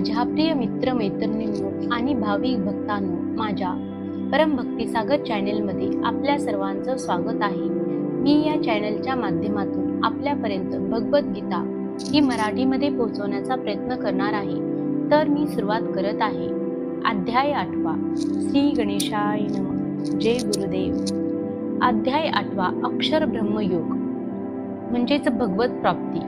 माझ्या प्रिय मित्र मैत्रिणींनो आणि भाविक भक्तांनो माझ्या परमभक्ती सागर चॅनेलमध्ये आपल्या सर्वांचं स्वागत आहे. मी या चॅनलच्या माध्यमातून आपल्यापर्यंत भगवद्गीता ही मराठीमध्ये पोहोचवण्याचा प्रयत्न करणार आहे. तर मी सुरुवात करत आहे. अध्याय आठवा श्री गणेशाय नम. जय गुरुदेव. अध्याय आठवा अक्षर ब्रह्मयोग म्हणजेच भगवत प्राप्ती.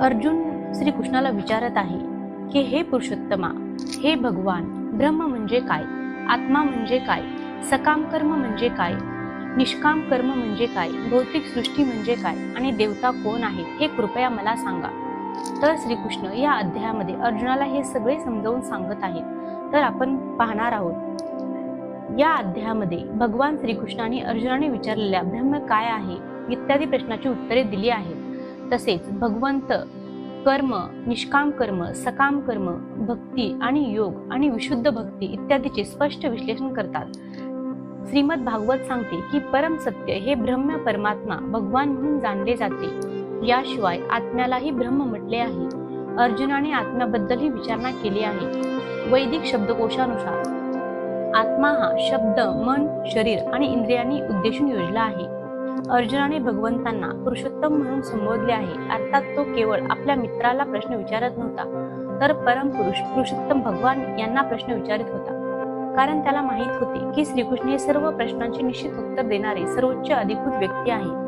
अर्जुन श्रीकृष्णाला विचारत आहे की हे पुरुषोत्तमा हे भगवान ब्रह्म म्हणजे काय? आत्मा म्हणजे काय? सकाम कर्म म्हणजे काय? निष्काम कर्म म्हणजे काय? भौतिक सृष्टी म्हणजे काय? आणि देवता कोण आहे हे कृपया मला सांगा. तर श्रीकृष्ण या अध्यायामध्ये अर्जुनाला हे सगळे समजावून सांगत आहेत. तर आपण पाहणार आहोत. या अध्यायामध्ये भगवान श्रीकृष्णाने अर्जुनाने विचारलेल्या ब्रह्म काय आहे? इत्यादी प्रश्नाची उत्तरे दिली आहेत. तसेच भगवंत कर्म निष्काम कर्म सकाम कर्म भक्ती आणि योग आणि विशुद्ध भक्ती इत्यादीचे स्पष्ट विश्लेषण करतात. श्रीमद भागवत सांगते की परम सत्य हे ब्रह्म परमात्मा भगवान म्हणून जाणले जाते. याशिवाय आत्म्यालाही ब्रह्म म्हटले आहे. अर्जुनाने आत्म्याबद्दलही विचारणा केली आहे. वैदिक शब्दकोशानुसार आत्मा हा शब्द मन शरीर आणि इंद्रियांनी उद्देशून योजला आहे. अर्जुनाने भगवंतांना पुरुषोत्तम म्हणून संबोधले आहे. अर्थात तो केवळ आपल्या मित्राला प्रश्न विचारत नव्हता तर परमपुरुष पुरुषोत्तम भगवान यांना प्रश्न विचारित होता. कारण त्याला माहीत होते की श्रीकृष्ण हे सर्व प्रश्नांचे निश्चित उत्तर देणारे सर्वोच्च अधिकृत व्यक्ती आहे.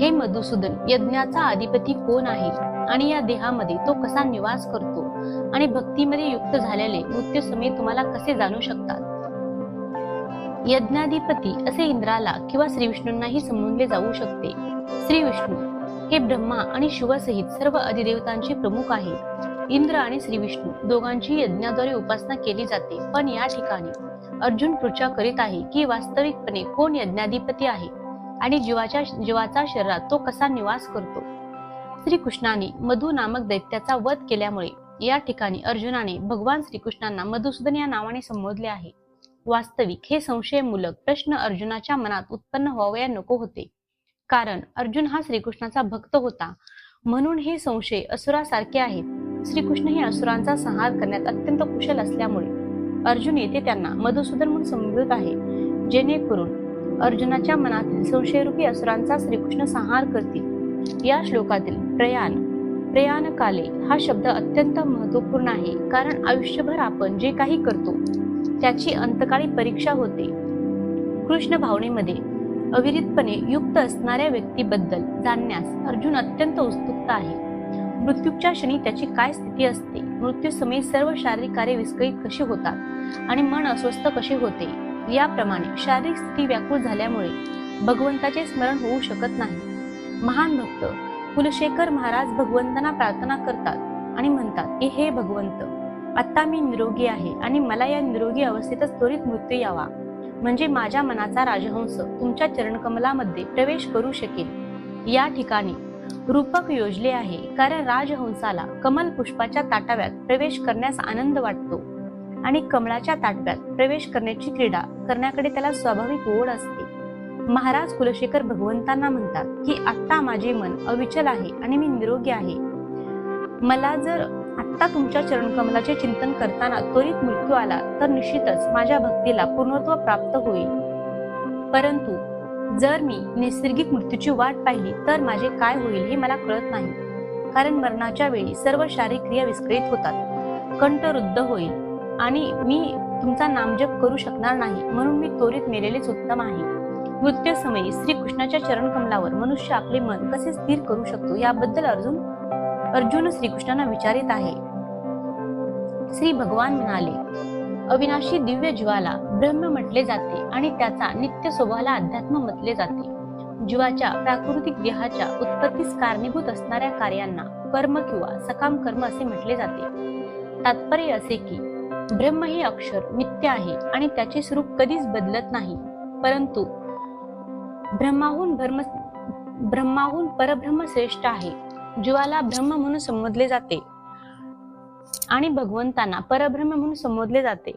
हे मधुसूदन यज्ञाचा अधिपती कोण आहे? आणि या देहामध्ये तो कसा निवास करतो? आणि भक्तीमध्ये युक्त झालेले मृत्यू समय तुम्हाला कसे जाणू शकतात? यज्ञाधिपती असे इंद्राला किंवा श्री विष्णूंनाही संबोधले जाऊ शकते. श्री विष्णू हे ब्रह्मा आणि शिवासहित सर्व अधिदेवतांचे प्रमुख आहेत इंद्र आणि श्री विष्णू दोघांची यज्ञाद्वारे उपासना केली जाते पण या ठिकाणी अर्जुन पृच्छा करीत आहे की वास्तविकपणे कोण यज्ञाधिपती आहे आणि जीवाच्या जीवाचा शरीरात तो कसा निवास करतो? श्रीकृष्णाने मधु नामक दैत्याचा वध केल्यामुळे या ठिकाणी अर्जुनाने भगवान श्रीकृष्णांना मधुसूदन या नावाने संबोधले आहे. वास्तविक हे संशयमूलक प्रश्न अर्जुनाच्या मनात उत्पन्न व्हावया नको होते. कारण अर्जुन हा श्रीकृष्णाचा भक्त होता. म्हणून हे संशय असुरासारखे आहेत. श्रीकृष्ण हे असुरांचा संहार करण्यात अत्यंत कुशल असल्यामुळे अर्जुन येथे त्यांना मधुसूदन म्हणून संबोधत आहे. जेणेकरून अर्जुनाच्या मनातील संशयरूपी असुरांचा श्रीकृष्ण संहार करतील. या श्लोकातील प्रयाण प्रयाण काले हा शब्द अत्यंत महत्त्वपूर्ण आहे. कारण आयुष्यभर आपण जे काही करतो त्याची अंतकाळी परीक्षा होते. कृष्ण भावनेमध्ये अविरितपणे युक्त असणाऱ्या व्यक्तीबद्दल जाणण्यास अर्जुन अत्यंत उत्सुकता आहे. मृत्यूच्या क्षणी त्याची काय स्थिती असते? मृत्यूसमयी सर्व शारीरिक कार्य विस्कळीत कशी होतात? आणि मन अस्वस्थ कसे होते? याप्रमाणे शारीरिक स्थिती व्याकुळ झाल्यामुळे भगवंताचे स्मरण होऊ शकत नाही. महान भक्त कुलशेखर महाराज भगवंतांना प्रार्थना करतात आणि म्हणतात की हे भगवंत आत्ता मी निरोगी आहे आणि मला या निरोगी अवस्थेतच त्वरित मृत्यू यावा. म्हणजे माझ्या मनाचा राजहंस तुमच्या चरणकमलामध्ये प्रवेश करू शकेल. या ठिकाणी रूपक योजले आहे कारण राजहंसाला कमल पुष्पाच्या ताटाव्यात प्रवेश करण्यास आनंद वाटतो. आणि कमळाच्या ताटव्यात प्रवेश करण्याची क्रीडा करण्याकडे त्याला स्वाभाविक ओढ असते. महाराज कुलशेखर भगवंतांना म्हणतात की आत्ता माझे मन अविचल आहे आणि मी निरोगी आहे. मला जर आत्ता तुमच्या चरणकमलाचे चिंतन करताना त्वरित मृत्यू आला तर निश्चितच माझ्या भक्तीला पूर्णत्व प्राप्त होईल. परंतु जर मी नैसर्गिक मृत्यूची वाट पाहिली तर माझे काय होईल हे मला कळत नाही. कारण मरणाच्या वेळी सर्व शारीरिक क्रिया विस्कळीत होतात. कंठ रुद्ध होईल आणि मी तुमचा नामजप करू शकणार नाही म्हणून मी त्वरित मेलेलेच उत्तम आहे. मृत्यूसमयी श्रीकृष्णाच्या चरणकमलावर मनुष्य आपले मन कसे स्थिर करू शकतो याबद्दल अर्जुन अर्जुन श्रीकृष्णांना विचारित आहे. श्री भगवान म्हणाले अविनाशी दिव्य जीवाला ब्रह्म म्हटले जाते आणि त्याचा नित्य स्वभावाला अध्यात्म म्हटले जाते. जीवाच्या प्राकृतिक देहाच्या उत्पत्तीस कारणीभूत असणाऱ्या कार्यांना कर्म किंवा सकाम कर्म असे म्हटले जाते. तात्पर्य असे की ब्रह्म हे अक्षर नित्य आहे आणि त्याचे स्वरूप कधीच बदलत नाही. परंतु ब्रह्माहून ब्रह्म ब्रह्माहून परब्रह्म श्रेष्ठ आहे. जीवाला ब्रह्म म्हणून संबोधले जाते. आणि भगवंतांना परब्रह्म म्हणून संबोधले जाते.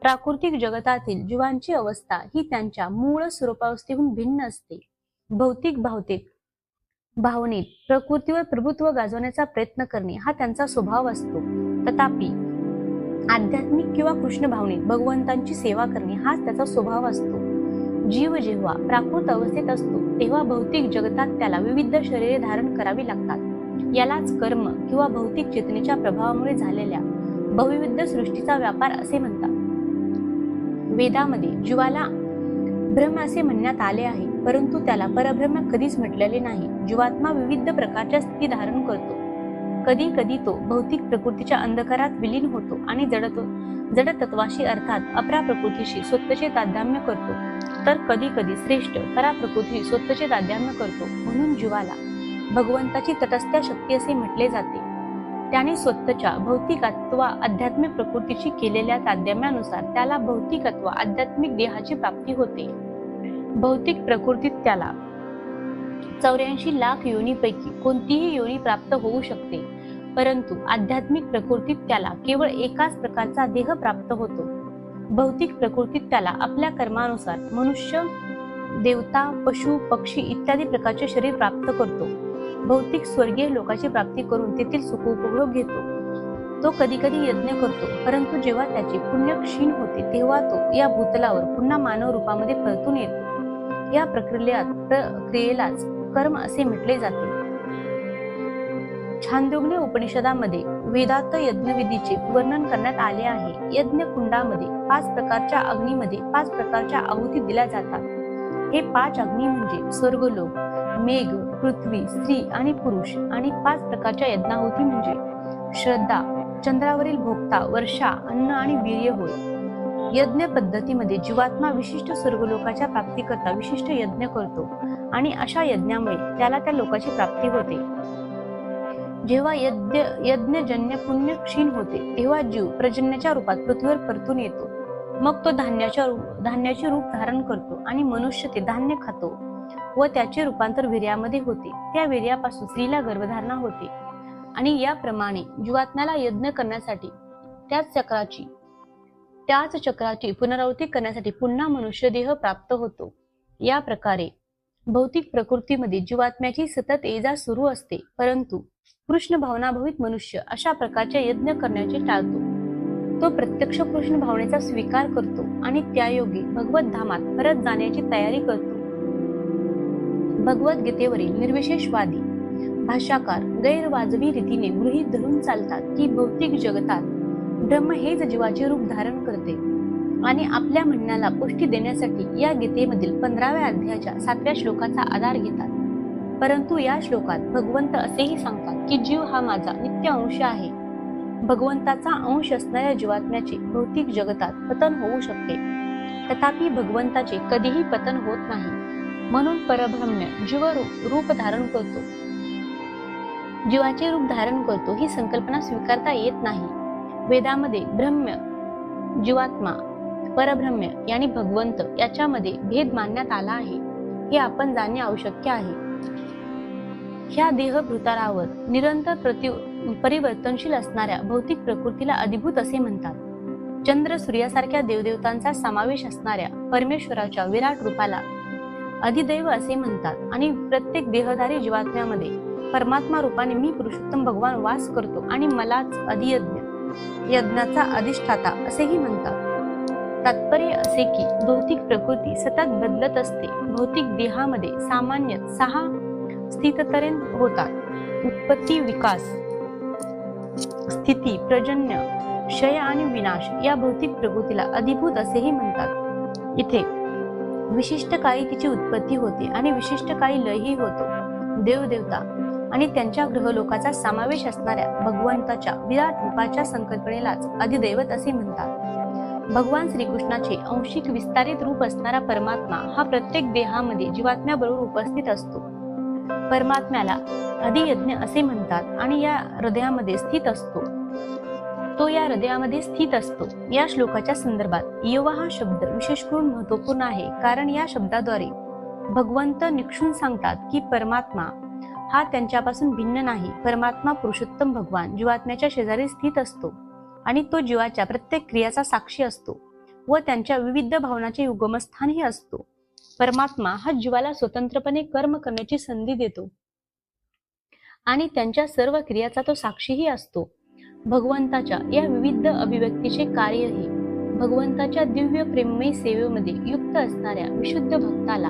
प्राकृतिक जगतातील जीवांची अवस्था ही त्यांच्या मूळ स्वरूपावस्थेहून भिन्न असते. भौतिक भावतिक भावनेत प्रकृतीवर प्रभुत्व गाजवण्याचा प्रयत्न करणे हा त्यांचा स्वभाव असतो. तथापि आध्यात्मिक किंवा कृष्ण भावनेत भगवंतांची सेवा करणे हाच त्याचा स्वभाव असतो. जीव जेव्हा प्राकृत अवस्थेत असतो तेव्हा भौतिक जगतात त्याला विविध शरीरे धारण करावी लागतात. यालाच कर्म किंवा भौतिक चेतनेच्या प्रभावामुळे झालेल्या बहुविध सृष्टीचा व्यापार असे म्हणतात. वेदामध्ये जीवाला ब्रह्म असे म्हणण्यात आले आहे परंतु त्याला परब्रह्म कधीच म्हटलेले नाही. जीवात्मा विविध प्रकारच्या स्थिती धारण करतो. कधी कधी तो भौतिक प्रकृतीच्या अंधकारात विलीन होतो आणि जडतो जडतत्वाशी अर्थात अपरा प्रकृतीशी स्वतःचे तादाम्य करतो. तर कधी कधी श्रेष्ठ परा प्रकृती स्वतःचे तादाम्य करतो म्हणून जीवाला भगवंताची तटस्थ शक्ती असे म्हटले जाते. त्याने स्वतःच्या भौतिक अथवा आध्यात्मिक प्रकृतीची केलेल्या ताद्यम्यानुसार त्याला भौतिक अथवा आध्यात्मिक देहाची प्राप्ती होते. भौतिक प्रकृतीत त्याला चौऱ्याऐंशी लाख योनीपैकी कोणतीही योनी प्राप्त होऊ शकते. परंतु आध्यात्मिक प्रकृतीत त्याला केवळ एकाच प्रकारचा देह प्राप्त होतो. भौतिक प्रकृतीत त्याला आपल्या कर्मानुसार मनुष्य देवता पशु पक्षी इत्यादी प्रकारचे शरीर प्राप्त करतो. भौतिक स्वर्गीय लोकाची प्राप्ती करून तेथील सुखोपभोग घेतो. तो कधी कधी यज्ञ करतो परंतु जेव्हा त्याची पुण्य क्षीण होते तेव्हा तो या भूतलावर पुन्हा मानव रूपामध्ये परतून येतो. या प्रक्रियेत प्रक्रियेलाच कर्म असे म्हटले जाते. छांदोग्य उपनिषदामध्ये वेदात यज्ञविधीचे वर्णन करण्यात आले आहे. यज्ञ कुंडामध्ये पाच प्रकारच्या अग्नीमध्ये पाच प्रकारच्या आहुती दिल्या जातात. हे पाच अग्नी म्हणजे स्वर्गलोक मेघ पृथ्वी स्त्री आणि पुरुष आणि पाच प्रकारच्या यज्ञाहुती म्हणजे श्रद्धा चंद्रावरील भोगता वर्षा अन्न आणि वीर्य होय. यज्ञ पद्धतीमध्ये जीवात्मा विशिष्ट स्वर्गलोकाच्या प्राप्तीकरता विशिष्ट यज्ञ करतो आणि अशा यज्ञामुळे त्याला त्या लोकाची प्राप्ती होते. जेव्हा यज्ञ यज्ञजन्य पुण्य क्षीण होते तेव्हा जीव प्रजन्याच्या रूपात पृथ्वीवर परतून येतो. मग तो धान्याच्या रूप धान्याचे रूप धारण करतो आणि मनुष्य ते धान्य खातो. व त्याचे रूपांतर वीर्यामध्ये होते. त्या वीर्यापासून स्त्रीला गर्भधारणा होते. आणि याप्रमाणे जीवात्म्याला यज्ञ करण्यासाठी त्याच चक्राची त्याच चक्राची पुनरावृत्ती करण्यासाठी पुन्हा मनुष्य देह प्राप्त होतो. या प्रकारे भौतिक प्रकृतीमध्ये जीवात्म्याची सतत एजा सुरू असते. परंतु कृष्ण भावनाभवित मनुष्य अशा प्रकारचे यज्ञ करण्याचे टाळतो. तो प्रत्यक्ष कृष्ण भावनेचा स्वीकार करतो आणि त्यायोगी भगवत धामात परत जाण्याची तयारी करतो. भगवद्गीतेवरील निर्विशेषवादी भाषाकार गैरवाजवी रीतीने गृहीत धरून चालतात की भौतिक जगतात ब्रह्म हेच जीवाचे रूप धारण करते आणि आपल्या म्हणण्याला पुष्टी देण्यासाठी या गीतेमधील पंधराव्या अध्यायाच्या सातव्या श्लोकाचा आधार घेतात. परंतु या श्लोकात भगवंत असेही सांगतात की जीव हा माझा नित्य अंश आहे. भगवंताचा अंश असणाऱ्या जीवात्म्याचे भौतिक जगतात पतन होऊ शकते. तथापि भगवंताचे कधीही पतन होत नाही. म्हणून परब्रह्म जीव रूप धारण करतो. जीवाचे रूप धारण करतो ही संकल्पना स्वीकारता येत नाही. वेदामध्ये ब्रह्म जीवात्मा परब्रह्म आणि भगवंत याच्यामध्ये भेद मानण्यात आला आहे. हे आपण जाणणे आवश्यक आहे. ह्या देह भूतारावर निरंतर प्रति परिवर्तनशील असणाऱ्या भौतिक प्रकृतीला अधिभूत असे म्हणतात. चंद्र सूर्यासारख्या देवदेवतांचा समावेश असणाऱ्या परमेश्वराच्या विराट रूपाला अधिदैव असे म्हणतात. आणि प्रत्येक देहधारी जीवात्म्यामध्ये परमात्मा रूपाने मी पुरुषोत्तम भगवान वास करतो आणि मलाच अधियज्ञ यज्ञाचा अधिष्ठाता असेही म्हणतात. तात्पर्य असे की भौतिक प्रकृती सतत बदलत असते. भौतिक देहामध्ये सामान्य सहा स्थिततरे होतात. उत्पत्ती विकास स्थिती प्रजन्य क्षय आणि विनाश या भौतिक प्रकृतीला अधिभूत असेही म्हणतात. इथे विशिष्ट काळी तिची उत्पत्ती होते आणि विशिष्ट काळी लयही होतो. देवदेवता आणि त्यांच्या ग्रहलोकाचा समावेश असणाऱ्या भगवंताच्या विराट रूपाच्या संकल्पनेलाच अधिदैवत असे म्हणतात. भगवान श्रीकृष्णाचे अंशिक विस्तारित रूप असणारा परमात्मा हा प्रत्येक देहामध्ये जीवात्म्याबरोबर उपस्थित असतो. परमात्म्याला अधियज्ञ असे म्हणतात आणि या हृदयामध्ये स्थित असतो. तो या हृदयामध्ये स्थित असतो. या श्लोकाच्या संदर्भात युवा हा शब्द विशेष करून महत्त्वपूर्ण आहे. कारण या शब्दाद्वारे भगवंत निक्षून सांगतात की परमात्मा हा त्यांच्यापासून भिन्न नाही. परमात्मा पुरुषोत्तम भगवान जीवात्म्याच्या शेजारी स्थित असतो आणि तो जीवाच्या प्रत्येक क्रियाचा साक्षी असतो व त्यांच्या विविध भावनाचे उगमस्थानही असतो. परमात्मा हा जीवाला स्वतंत्रपणे कर्म करण्याची संधी देतो आणि त्यांच्या सर्व क्रियाचा तो साक्षीही असतो. भगवंताच्या या विविध अभिव्यक्तीचे कार्य हे भगवंताच्या दिव्य प्रेममय सेवेमध्ये युक्त असणाऱ्या विशुद्ध भक्ताला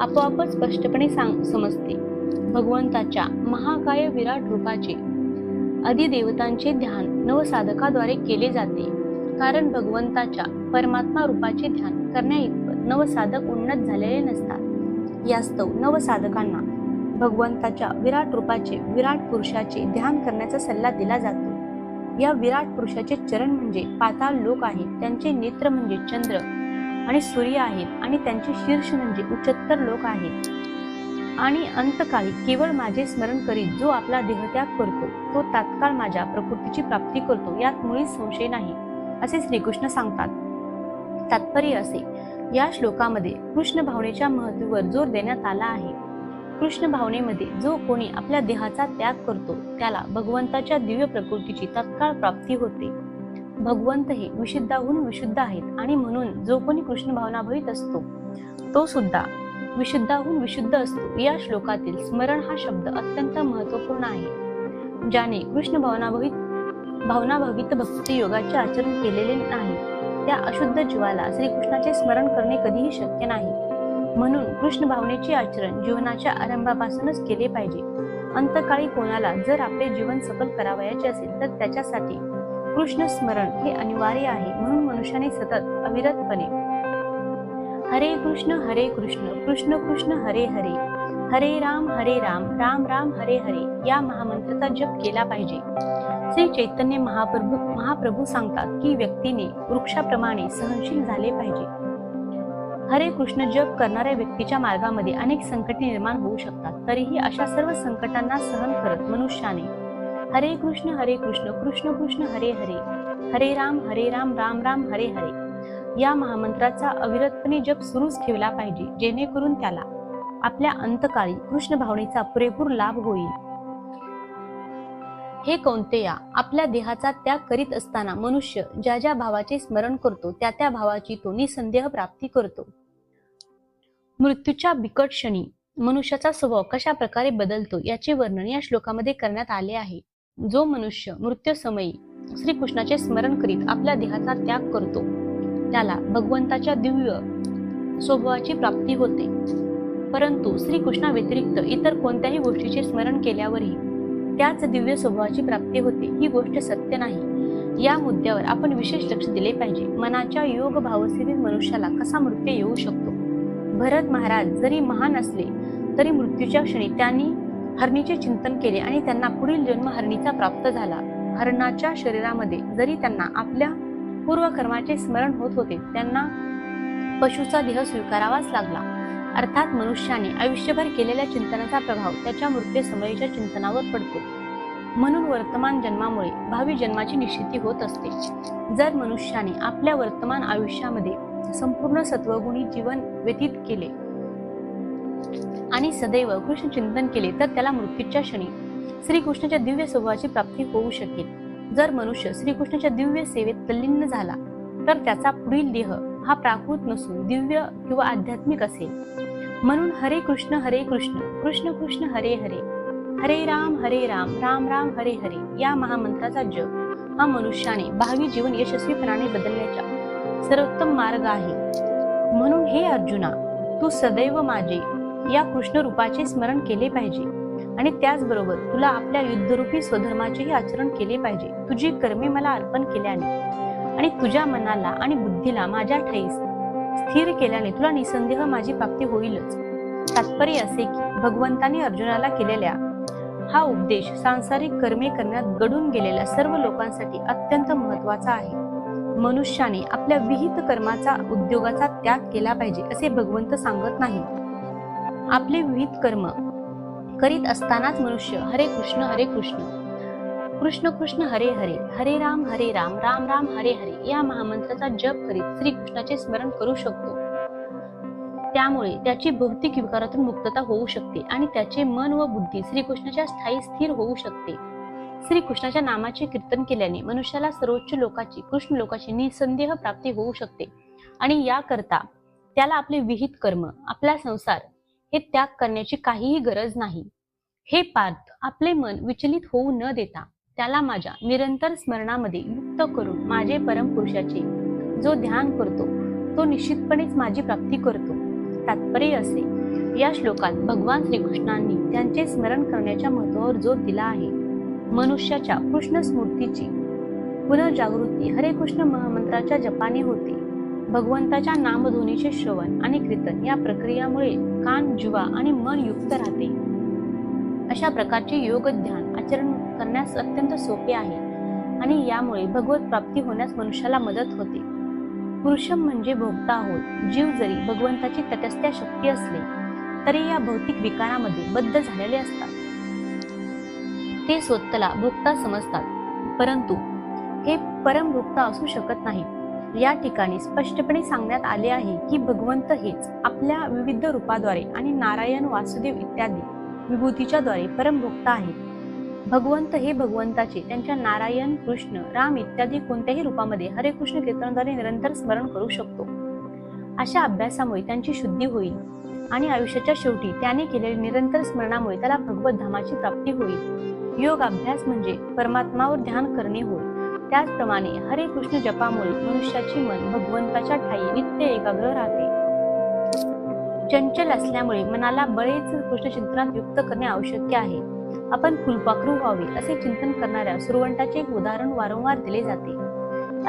आपोआपच स्पष्टपणे सांग समजते. भगवंताच्या महाकाय विराट रूपाचे अधिदेवतांचे ध्यान नवसाधकाद्वारे केले जाते. कारण भगवंताच्या परमात्मा रूपाचे ध्यान करण्याइतपत नवसाधक उन्नत झालेले नसतात. यास्तव नवसाधकांना भगवंताच्या विराट रूपाचे विराट पुरुषाचे ध्यान करण्याचा सल्ला दिला जातो. या विराट पुरुषाचे चरण म्हणजे पाताळ लोक आहेत त्यांचे नेत्र म्हणजे चंद्र आणि सूर्य आहेत आणि त्यांचे शीर्ष म्हणजे उच्चत्तर लोक आहेत आणि अंतकाळी केवळ माझे स्मरण करीत जो आपला देहत्याग करतो तो तात्काळ माझ्या प्रकृतीची प्राप्ती करतो यात मुळीच संशय नाही असे श्रीकृष्ण सांगतात. तात्पर्य असे या श्लोकामध्ये कृष्ण भावनेच्या महत्वावर जोर देण्यात आला आहे. कृष्ण भावनेमध्ये जो कोणी आपल्या देहाचा त्याग करतो त्याला भगवंताच्या दिव्य प्रकृतीची तत्काळ प्राप्ती होते. भगवंत हे विशुद्धाहून विशुद्ध आहेत आणि म्हणून जो कोणी कृष्ण भावना भवित असतो तो सुद्धा विशुद्धाहून विशुद्ध असतो. या श्लोकातील स्मरण हा शब्द अत्यंत महत्त्वपूर्ण आहे. ज्याने कृष्ण भावनाभवित भावनाभवित भक्ती योगाचे आचरण केलेले नाही. त्या अशुद्ध जीवाला श्रीकृष्णाचे स्मरण करणे कधीही शक्य नाही. म्हणून कृष्ण भावनेचे आचरण जीवनाच्या आरंभापासूनच केले पाहिजे. अंतकाळी कोणाला जर आपले जीवन सफल करावयाचे असेल तर त्याच्यासाठी कृष्ण स्मरण हे अनिवार्य आहे म्हणून मनुष्याने सतत अविरतपणे हरे कृष्ण हरे कृष्ण कृष्ण कृष्ण हरे हरे हरे राम हरे राम राम राम हरे हरे या महामंत्राचा जप केला पाहिजे. श्री चैतन्य महाप्रभू महाप्रभू सांगतात की व्यक्तीने वृक्षाप्रमाणे सहनशील झाले पाहिजे. हरे कृष्ण जप करणाऱ्या व्यक्तीच्या मार्गामध्ये अनेक संकटे निर्माण होऊ शकतात. तरीही अशा सर्व संकटांना सहन करत मनुष्याने हरे कृष्ण हरे कृष्ण कृष्ण कृष्ण हरे हरे हरे राम हरे राम राम राम हरे हरे या महामंत्राचा अविरतपणे जप सुरूच ठेवला पाहिजे जेणेकरून त्याला आपल्या अंतकाळी कृष्ण भावनेचा पुरेपूर लाभ होईल. हे कोणतेया आपल्या देहाचा त्याग करीत असताना मनुष्य ज्या ज्या भावाचे स्मरण करतो त्या त्या भावाची तो निसंदेह प्राप्ती करतो. मृत्यूच्या बिकट क्षणी मनुष्याचा स्वभाव कशा प्रकारे बदलतो याचे वर्णन या श्लोकामध्ये करण्यात आले आहे. जो मनुष्य मृत्यू समयी श्रीकृष्णाचे स्मरण करीत आपल्या देहाचा त्याग करतो त्याला भगवंताच्या दिव्य स्वभावाची प्राप्ती होते. परंतु श्रीकृष्णा व्यतिरिक्त इतर कोणत्याही गोष्टीचे स्मरण केल्यावरही त्याच दिव्य स्वभावाची प्राप्ती होते ही गोष्ट सत्य नाही. या मुद्द्यावर आपण विशेष लक्ष दिले पाहिजे. मनाच्या योग भावस्थितीत मनुष्याला कसा मृत्यू येऊ शकतो? भरत महाराज जरी महान असले तरी मृत्यूच्या क्षणी त्यांनी हरणीचे चिंतन केले आणि त्यांना पुढील जन्म हरणीचा प्राप्त झाला. हरणाच्या शरीरामध्ये जरी त्यांना आपल्या पूर्वकर्माचे स्मरण होत होते त्यांना पशुचा देह स्वीकारावाच लागला. अर्थात मनुष्याने आयुष्यभर केलेल्या चिंतनाचा प्रभाव त्याच्या मृत्यूसमयीच्या चिंतनावर पडतो. म्हणून वर्तमान जन्मामुळे भावी जन्माची निश्चिती होत असते. जर मनुष्याने आपल्या वर्तमान आयुष्यामध्ये संपूर्ण सत्वगुणी जीवन व्यतीत केले आणि सदैव कृष्ण चिंतन केले तर त्याला मृत्यूच्या क्षणी श्रीकृष्णाच्या दिव्य स्वभावाची प्राप्ती होऊ शकेल. जर मनुष्य श्रीकृष्णाच्या दिव्य सेवेत तल्लीन झाला तर त्याचा पुढील देह हा प्राकृत नसून दिव्य किंवा आध्यात्मिक असेल. म्हणून हरे कृष्ण हरे कृष्ण कृष्ण कृष्ण हरे हरे. हरे राम हरे राम राम राम हरे हरे. या महामंत्राचा जप हा मनुष्याने भावी जीवन यशस्वीपणाने बदलण्याचा सर्वोत्तम मार्ग आहे. म्हणून हे अर्जुना तू सदैव माझे या कृष्ण रूपाचे स्मरण केले पाहिजे आणि त्याचबरोबर तुला आपल्या युद्धरूपी स्वधर्माचेही आचरण केले पाहिजे. तुझी कर्मे मला अर्पण केल्याने आणि तुझ्या मनाला आणि बुद्धीला माझ्या ठाईस स्थिर केल्याने तुला निसंदेह माझी प्राप्ती होईलच. तात्पर्य असे की भगवंताने अर्जुनाला केलेल्या हा उपदेश सांसारिक कर्मे करण्यात गडून गेलेल्या सर्व लोकांसाठी अत्यंत महत्त्वाचा आहे. मनुष्याने आपल्या विहित कर्माचा उद्योगाचा त्याग केला पाहिजे असे भगवंत सांगत नाही. आपले विहित कर्म करीत असतानाच मनुष्य हरे कृष्ण हरे कृष्ण कृष्ण कृष्ण हरे हरे हरे राम हरे राम राम राम हरे हरे या महामंत्राचा जप करीत श्रीकृष्णाचे स्मरण करू शकतो. त्यामुळे त्याची भौतिक विकारातून मुक्तता होऊ शकते आणि त्याचे मन व बुद्धी श्रीकृष्णाच्या स्थायी स्थिर होऊ शकते. श्रीकृष्णाच्या नामाचे कीर्तन केल्याने मनुष्याला सर्वोच्च लोकाची कृष्ण लोकाची निसंदेह प्राप्ती होऊ शकते. आणि याकरता त्याला आपले विहित कर्म आपला संसार हे त्याग करण्याची काहीही गरज नाही. हे पार्थ आपले मन विचलित होऊ न देता त्याला माझ्या निरंतर स्मरणामध्ये युक्त करून माझे परमपुरुषाचे जो ध्यान करतो तो निश्चितपणेच माझी प्राप्ती करतो. तात्पर्य असे या श्लोकात भगवान श्रीकृष्णांनी त्यांचे स्मरण करण्याच्या महत्वावर जोर दिला आहे. मनुष्याच्या कृष्ण स्मृतीची पुनर्जागृती हरे कृष्ण महामंत्राच्या जपाने होते. भगवंताच्या नामध्वनीचे श्रवण आणि कीर्तन या प्रक्रियामुळे कान जुवा आणि मन युक्त राहते. अशा प्रकारचे योग ध्यान आचरण करण्यास अत्यंत सोपे आहे आणि यामुळे भगवत प्राप्ती होण्यास मनुष्याला मदत होते. पुरुषम म्हणजे भोगता होत जीव जरी भगवंताची तटस्थ्या शक्ती असले तरी या भौतिक विकारामध्ये बद्ध झालेले असतात. ते स्वतःला भोगता समजतात परंतु हे परमभोक्ता असू शकत नाही. या ठिकाणी स्पष्टपणे सांगण्यात आले आहे की भगवंत हेच आपल्या विविध रूपाद्वारे आणि नारायण वासुदेव इत्यादी विभूतीच्या द्वारे परमभोक्ता आहेत. भगवंत हे भगवंताचे त्यांच्या नारायण कृष्ण राम इत्यादी कोणत्याही रूपामध्ये हरे कृष्ण कीर्तनाद्वारे निरंतर स्मरण करू शकतो. अशा अभ्यासामुळे त्यांची शुद्धी होईल आणि आयुष्याच्या शेवटी त्याने केलेल्या निरंतर स्मरणामुळे त्याला भगवत धामाची प्राप्ती होईल. योग अभ्यास म्हणजे परमात्मावर ध्यान करणे होय. त्याचप्रमाणे हरे कृष्ण जपामुळे मनुष्याची मन भगवंताच्या ठाई नित्य एकाग्र राहते. चंचल असल्यामुळे मनाला बळेच कृष्ण चिंतनात युक्त करणे आवश्यक आहे. आपण फुलपाखरू व्हावे असे चिंतन करणाऱ्या सुरवंटाचे एक उदाहरण वारंवार दिले जाते.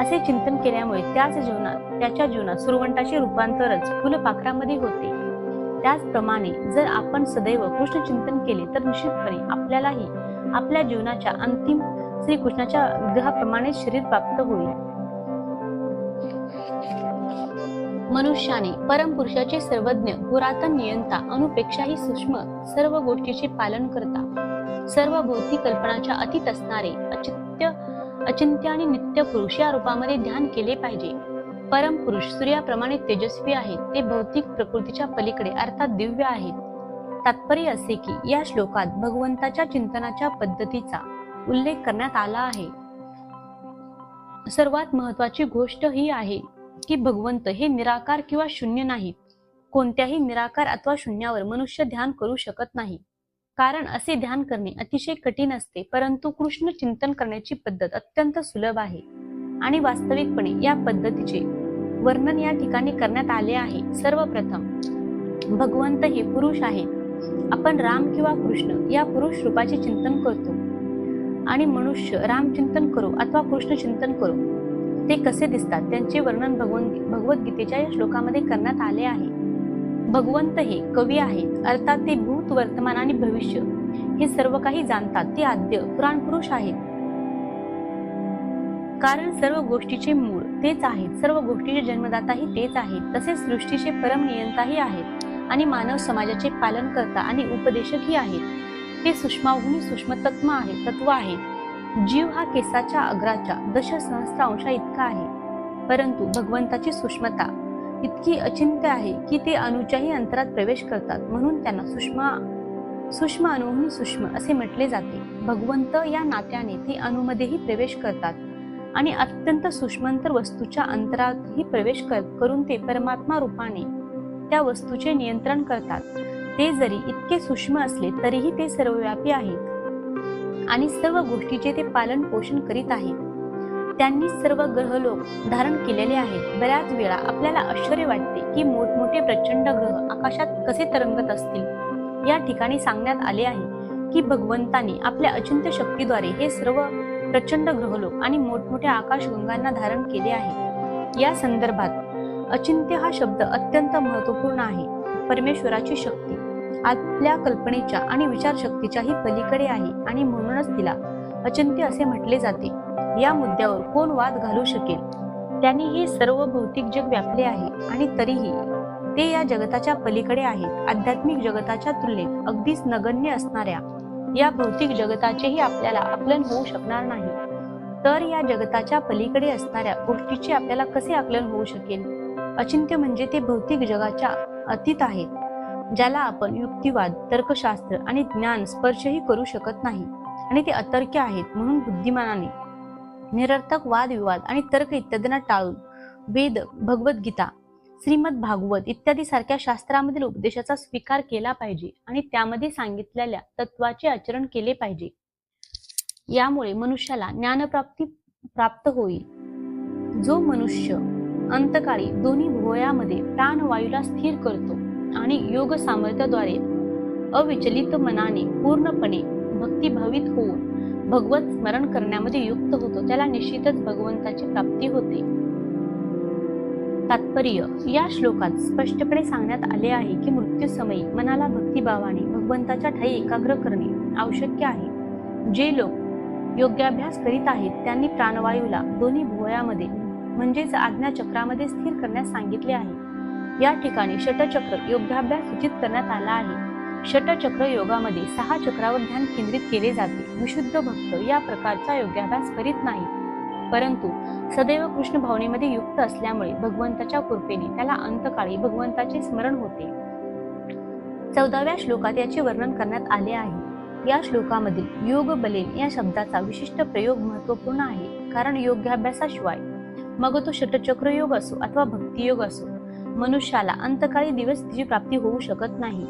असे चिंतन केल्यामुळे त्याच जीवनात त्याच्या जीवनात सुरवंटाचे रूपांतरच फुलपाखरामध्ये होते. त्याचप्रमाणे जर आपण सदैव कृष्ण चिंतन केले तर निश्चितपणे आपल्यालाही आपल्या जीवनाच्या अंतिम श्रीकृष्णाच्या विग्रहाप्रमाणे शरीर प्राप्त होईल. मनुष्याने परमपुरुषाचे सर्वज्ञ पुरातन नियंता अनुपेक्षाही सूक्ष्म सर्व गोष्टीचे पालन करता. सर्व भौतिक कल्पनाच्या अतीत असणारे अचित्य अचिंत्य आणि नित्य पुरुष या रूपामध्ये ध्यान केले पाहिजे. परमपुरुष सूर्याप्रमाणे तेजस्वी आहेत ते भौतिक प्रकृतीच्या पलीकडे अर्थात दिव्य आहेत तात्पर्य असे की या श्लोकात भगवंताच्या चिंतनाच्या पद्धतीचा उल्लेख करण्यात आला आहे. सर्वात महत्वाची गोष्ट ही आहे की भगवंत हे निराकार किंवा शून्य नाही. कोणत्याही निराकार अथवा शून्यावर मनुष्य ध्यान करू शकत नाही. कारण असे ध्यान करणे अतिशय कठीण असते परंतु कृष्ण चिंतन करण्याची पद्धत अत्यंत सुलभ आहे. आणि वास्तविकपणे या पद्धतीचे वर्णन या ठिकाणी करण्यात आले आहे. सर्वप्रथम भगवंत हे पुरुष आहे आपण राम किंवा कृष्ण या पुरुष रूपाचे चिंतन करतो. आणि मनुष्य राम चिंतन करू अथवा कृष्ण चिंतन करू. ते कसे दिसतात त्यांचे वर्णन भगवंत भगवद्गीतेच्या या श्लोकामध्ये करण्यात आले आहे. भगवंत हे कवी आहेत. अर्थात ते भूत वर्तमान आणि भविष्य हे सर्व काही जाणतात. ते आद्य पुराण पुरुष आहेत. कारण सर्व गोष्टीचे मूळ तेच आहेत. सर्व गोष्टीचे जन्मदाताही तेच आहेत. तसेच सृष्टीचे परम नियंताही आहेत. आणि मानव समाजाचे पालन करता आणि उपदेशकही आहेत. ते सूक्ष्माहून सूक्ष्म तत्व आहे तत्व आहेत. जीव हा केसाच्या अग्राच्या दश सहस्रांशा इतका आहे. परंतु भगवंताची सूक्ष्मता इतकी अचिंत्य आहे की ते अणुच्याही अंतरात प्रवेश करतात म्हणून त्यांना सूक्ष्म सूक्ष्म अणुहून सूक्ष्म असे म्हटले जाते. भगवंत या नात्याने ते अणुमध्येही प्रवेश करतात आणि अत्यंत सूक्ष्मंतर वस्तूच्या अंतरातही प्रवेश कर, करून ते परमात्मा रूपाने त्या वस्तूचे नियंत्रण करतात. ते जरी इतके सूक्ष्म असले तरीही ते सर्वव्यापी आहेत. आणि सर्व गोष्टीचे ते पालन पोषण करीत आहेत त्यांनी सर्व ग्रहलोक धारण केलेले आहेत. बऱ्याच वेळा आपल्याला आश्चर्य वाटते की मोठमोठे प्रचंड ग्रह आकाशात कसे तरंगत असतील. या ठिकाणी सांगण्यात आले आहे की भगवंताने आपल्या अचिंत्य शक्तीद्वारे हे सर्व प्रचंड ग्रहलोक आणि मोठमोठ्या आकाशगंगांना धारण केले आहे. या संदर्भात अचिंत्य हा शब्द अत्यंत महत्त्वपूर्ण आहे. परमेश्वराची शक्ती. आपल्या कल्पनेच्या आणि विचारशक्तीच्याही पलीकडे आहे आणि म्हणूनच तिला अचिंत्य असे म्हटले जाते. या मुद्द्यावर कोण वाद घालू शकेल? त्यांनी हे सर्व भौतिक जग व्यापले आहे आणि तरीही ते या जगताच्या पलीकडे आहेत. आध्यात्मिक जगताच्या तुलनेत अगदीच नगण्य असणाऱ्या या भौतिक जगताचेही आपल्याला आकलन होऊ शकणार नाही. तर या जगताच्या पलीकडे असणाऱ्या गोष्टीचे आपल्याला कसे आकलन होऊ शकेल? अचिंत्य म्हणजे ते भौतिक जगाच्या अतीत आहेत ज्याला आपण युक्तिवाद तर्कशास्त्र आणि ज्ञान स्पर्शही करू शकत नाही आणि ते अतर्क्य आहेत म्हणून बुद्धिमानाने. निरर्थक वादविवाद आणि तर्क इत्यादींना टाळून वेद भगवद्गीता श्रीमद भागवत इत्यादी सारख्या शास्त्रामधील उपदेशाचा स्वीकार केला पाहिजे आणि त्यामध्ये सांगितलेल्या तत्वाचे आचरण केले पाहिजे. यामुळे मनुष्याला ज्ञानप्राप्ती प्राप्त होईल. जो मनुष्य अंतकाळी दोन्ही भुवयामध्ये प्राणवायूला स्थिर करतो आणि योग सामर्थ्याद्वारे अविचलित मनाने पूर्णपणे भक्तिभावित होऊन भगवत स्मरण करण्यामध्ये युक्त होतो. त्याला निश्चितच भगवंताची प्राप्ती होते. तात्पर्य या श्लोकात स्पष्टपणे सांगण्यात आले आहे की मृत्यू समयी मनाला भक्तिभावाने भगवंताच्या ठाई एकाग्र करणे आवश्यक आहे. जे लोक योग्याभ्यास करीत आहेत त्यांनी प्राणवायूला दोन्ही भुवयामध्ये म्हणजेच आज्ञा चक्रामध्ये स्थिर करण्यास सांगितले आहे. या ठिकाणी षटचक्र योगाभ्यास सूचित करण्यात आला आहे. षटचक्र योगामध्ये सहा चक्रावर ध्यान केंद्रित केले जाते. विशुद्ध भक्त या प्रकारचा योगाभ्यास करीत नाही. परंतु सदैव कृष्ण भावनेमध्ये युक्त असल्यामुळे भगवंताच्या कृपेने त्याला अंतकाळी भगवंताचे स्मरण होते. चौदाव्या श्लोकात याचे वर्णन करण्यात आले आहे. या श्लोकामधील योग बलेन या शब्दाचा विशिष्ट प्रयोग महत्त्वपूर्ण आहे. कारण योगाभ्यासाशिवाय मग तो षटचक्र योग असो अथवा भक्तियोग असो मनुष्याला अंतकाळी दिवस तिची प्राप्ती होऊ शकत नाही.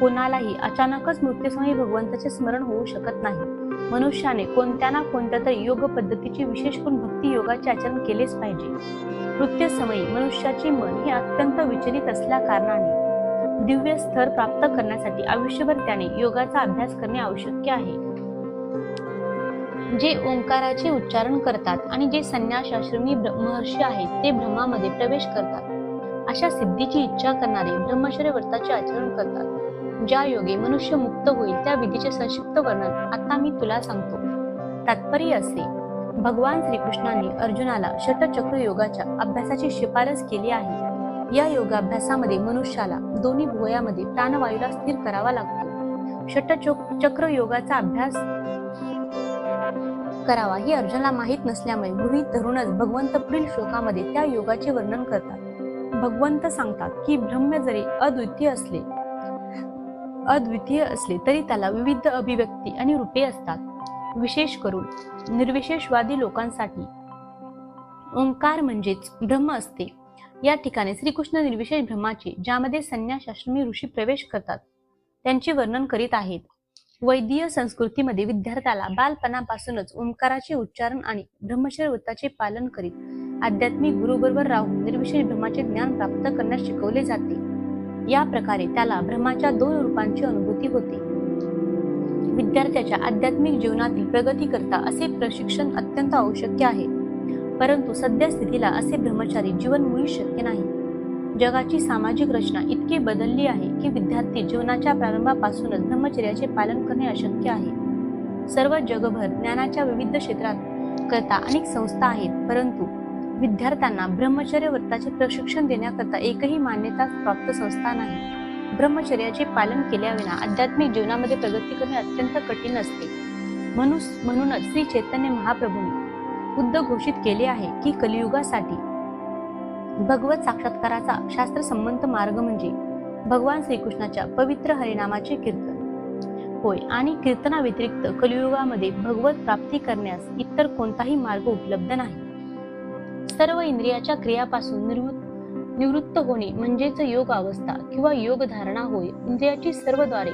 कोणालाही अचानकच मृत्यूसमयी भगवंताचे स्मरण होऊ शकत नाही. मनुष्याने कोणत्या ना कोणत्या तरी योग पद्धतीची विशेष करून भक्ती योगाचे आचरण केलेच पाहिजे. मृत्यूसमयी मनुष्याचे मन हे अत्यंत विचलित असल्या कारणाने दिव्य स्तर प्राप्त करण्यासाठी आयुष्यभर त्याने योगाचा अभ्यास करणे आवश्यक आहे. जे ओंकाराचे उच्चारण करतात आणि जे संन्यासाश्रमी ब्र- महर्षी आहेत ते ब्रह्मामध्ये प्रवेश करतात. अशा सिद्धीची इच्छा करणारे ब्रह्मचर्य व्रताचे आचरण करतात. ज्या योगे मनुष्य मुक्त होईल त्या विधीचे संक्षिप्त वर्णन आता मी तुला सांगतो. तात्पर्य असे. भगवान श्रीकृष्णाने अर्जुनाला षटचक्र योगाच्या अभ्यासाची शिफारस केली आहे. या योगाभ्यासामध्ये मनुष्याला दोन्ही भुवयामध्ये प्राणवायूला स्थिर करावा लागतो. षटचक्र चक्र योगाचा अभ्यास करावा ही अर्जुनाला माहीत नसल्यामुळे गृहित धरूनच भगवंत पुढील श्लोकामध्ये त्या योगाचे वर्णन करतात. भगवंत सांगतात की ब्रह्म जरी अद्वितीय असले अद्वितीय असले तरी त्याला विविध अभिव्यक्ती आणि रूपे असतात. विशेष करून निर्विशेषवादी लोकांसाठी ओंकार म्हणजेच ब्रह्म असते. या ठिकाणी श्रीकृष्ण निर्विशेष ब्रह्माचे ज्यामध्ये संन्यासाश्रमी ऋषी प्रवेश करतात त्यांचे वर्णन करीत आहेत. वैदिय संस्कृतीमध्ये विद्यार्थ्याला बालपणापासूनच ओंकाराचे उच्चारण आणि ब्रह्मचर्य व्रताचे पालन करीत आध्यात्मिक गुरुबरोबर राहून निर्विशेष ब्रह्माचे ज्ञान प्राप्त करण्यास शिकवले जाते. या प्रकारे त्याला ब्रह्माच्या दोन रूपांची अनुभूती होते. विद्यार्थ्याच्या आध्यात्मिक जीवनातील प्रगती करता असे प्रशिक्षण अत्यंत आवश्यक आहे. परंतु सध्या स्थितीला असे ब्रह्मचारी जीवन मुळी शक्य नाही. जगाची सामाजिक रचना इतकी बदलली आहे की विद्यार्थी जीवनाच्या प्रारंभापासूनच ब्रह्मचर्याचे पालन करणे अशक्य आहे. सर्व जगभर ज्ञानाच्या विविध क्षेत्रात करता अनेक संस्था आहेत परंतु विद्यार्थ्यांना ब्रह्मचर्य व्रताचे प्रशिक्षण देण्याकरता एकही मान्यता प्राप्त संस्था नाही. ब्रह्मचर्याचे पालन केल्याविना आध्यात्मिक जीवनामध्ये प्रगती करणे अत्यंत कठीण असते. म्हणून म्हणूनच श्री चैतन्य महाप्रभूंनी बुद्ध घोषित केले आहे की कलियुगासाठी भगवत साक्षात्काराचा शास्त्रसंबंध मार्ग म्हणजे भगवान श्रीकृष्णाच्या पवित्र हरिनामाचे कीर्तन. होय आणि कीर्तना व्यतिरिक्त कलियुगामध्ये भगवत प्राप्ती करण्यास इतर कोणताही मार्ग उपलब्ध नाही. सर्व इंद्रियाच्या क्रियापासून निवृत्त निवृत्त होणे म्हणजेच योग अवस्था किंवा योग धारणा होय इंद्रियाची सर्वद्वारे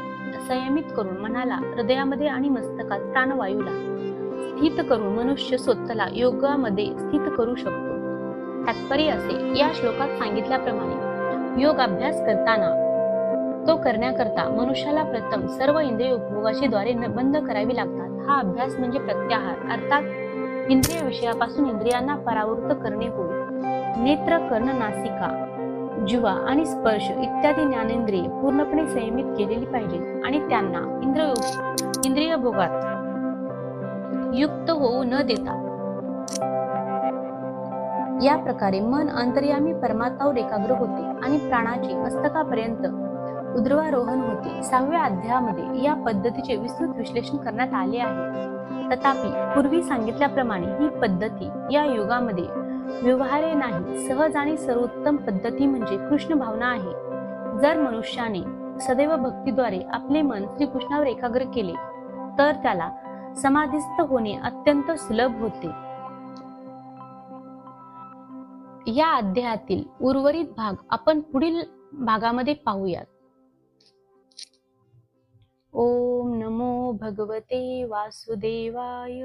संयमित करून मनाला हृदयामध्ये आणि मस्तकात प्राणवायूला स्थित करून मनुष्य स्वतःला योगामध्ये स्थित करू शकतो. तात्पर्य असे. या श्लोकात सांगितल्याप्रमाणे योग अभ्यास करताना तो करण्याकरता मनुष्याला प्रथम सर्व इंद्रिय उपभोगाची द्वारे बंद करावी लागतात. हा अभ्यास म्हणजे प्रत्याहार. अर्थात इंद्रिय विषयापासून इंद्रियांना परावृत्त करणे होय. नेत्र कर्ण नासिका जुवा आणि स्पर्श इत्यादी ज्ञानेंद्रिय पूर्णपणे संयमित केलेली पाहिजेत आणि त्यांना इंद्रिय इंद्रिय भोगात युक्त होऊ न देता या प्रकारे मन अंतर्यामी परमात्मावर एकाग्र होते आणि प्राणाची मस्तकापर्यंत उद्रवारोहण होते. सहाव्या अध्यायामध्ये या पद्धतीचे विस्तृत विश्लेषण करण्यात आले आहे. तथापि पूर्वी सांगितल्याप्रमाणे ही पद्धती या युगामध्ये व्यवहारे नाही. सहज आणि सर्वोत्तम पद्धती म्हणजे कृष्ण भावना आहे. जर मनुष्याने सदैव भक्तीद्वारे आपले मन श्रीकृष्णावर एकाग्र केले तर त्याला समाधिस्थ होणे अत्यंत सुलभ होते. या अध्यायातील उर्वरित भाग आपण पुढील भागामध्ये पाहूयात. ओम नमो भगवते वासुदेवाय.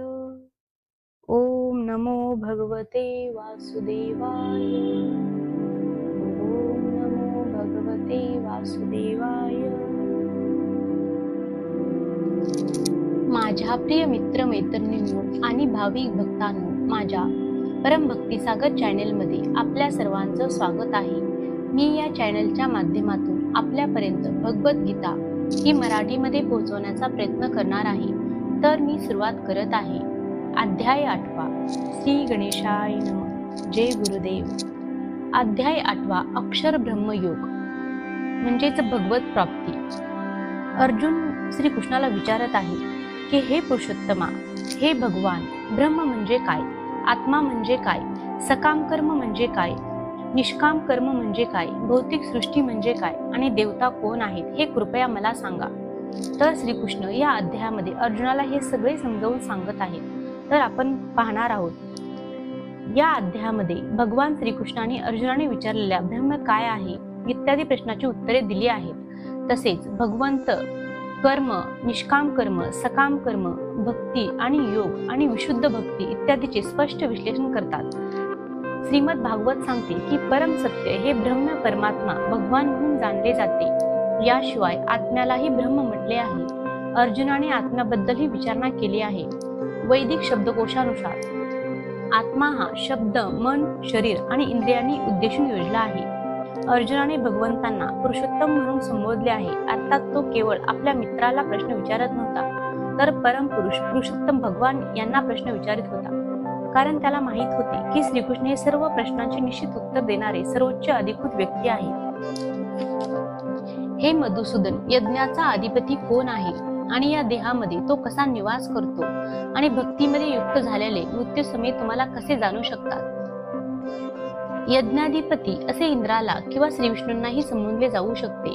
ओम नमो भगवते वासुदेवाय. ओम नमो भगवते वासुदेवाय. माझ्या प्रिय मित्र मैत्रिणींनो आणि भाविक भक्तांनो माझ्या परम भक्तीसागर चॅनेलमध्ये आपल्या सर्वांचं स्वागत आहे. मी या चॅनलच्या माध्यमातून आपल्यापर्यंत भगवद्गीता ही मराठीमध्ये पोहोचवण्याचा प्रयत्न करणार आहे. तर मी सुरुवात करत आहे. अध्याय आठवा. श्री गणेशाय नम. जय गुरुदेव. अध्याय आठवा. अक्षर ब्रह्मयोग म्हणजेच भगवत प्राप्ती. अर्जुन श्रीकृष्णाला विचारत आहे की हे पुरुषोत्तमा हे भगवान ब्रह्म म्हणजे काय? आत्मा म्हणजे काय? सकाम कर्म म्हणजे काय? निष्काम कर्म म्हणजे काय? भौतिक सृष्टी म्हणजे काय? आणि देवता कोण आहेत? हे कृपया मला सांगा. तर श्रीकृष्ण या अध्यायामध्ये अर्जुनाला हे सगळे समजावून सांगत आहेत. तर आपण पाहणार आहोत. या अध्यायामध्ये भगवान श्रीकृष्णाने अर्जुनाने विचारलेल्या ब्रह्म काय आहे? इत्यादी प्रश्नाची उत्तरे दिली आहेत. तसेच भगवंत कर्म निष्काम कर्म सकाम कर्म भक्ती आणि योग आणि विशुद्ध भक्ती इत्यादीचे स्पष्ट विश्लेषण करतात. श्रीमद भागवत सांगते की परम सत्य हे ब्रह्म परमात्मा भगवान म्हणून जाणले जाते. याशिवाय आत्म्यालाही ब्रह्म म्हटले आहे. अर्जुनाने आत्म्याबद्दलही विचारणा केली आहे. वैदिक शब्दकोशानुसार आत्मा हा शब्द मन शरीर आणि इंद्रियांनी उद्देशून योजला आहे. अर्जुनाने भगवंतांना पुरुषोत्तम म्हणून संबोधले आहे. अर्थात तो केवळ आपल्या मित्राला प्रश्न विचारत नव्हता तर परम पुरुष पुरुषोत्तम भगवान यांना प्रश्न विचारित होता. कारण त्याला माहीत होते की श्रीकृष्ण हे सर्व प्रश्नांचे निश्चित उत्तर देणारे सर्वोच्च अधिकृत व्यक्ती आहे हे मधुसूदन यज्ञाचा अधिपती कोण आहे आणि या देहामध्ये तो कसा निवास करतो आणि भक्तीमध्ये युक्त झालेले नृत्य समय तुम्हाला कसे जाणू शकतात? यज्ञाधिपती असे इंद्राला किंवा श्री विष्णूंनाही संबोधले जाऊ शकते.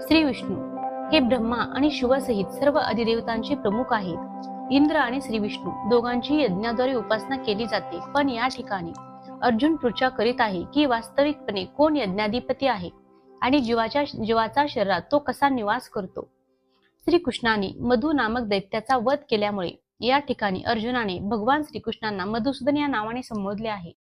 श्री विष्णू हे ब्रह्मा आणि शिवासहित सर्व अधिदेवतांचे प्रमुख आहेत. इंद्र आणि श्री विष्णू दोघांची यज्ञाद्वारे उपासना केली जाते पण या ठिकाणी अर्जुन पृच्छा करीत आहे की वास्तविकपणे कोण यज्ञाधिपती आहे आणि जीवाच्या जीवाचा शरीरात तो कसा निवास करतो? श्रीकृष्णाने मधु नामक दैत्याचा वध केल्यामुळे या ठिकाणी अर्जुनाने भगवान श्रीकृष्णांना मधुसूदन या नावाने संबोधले आहे.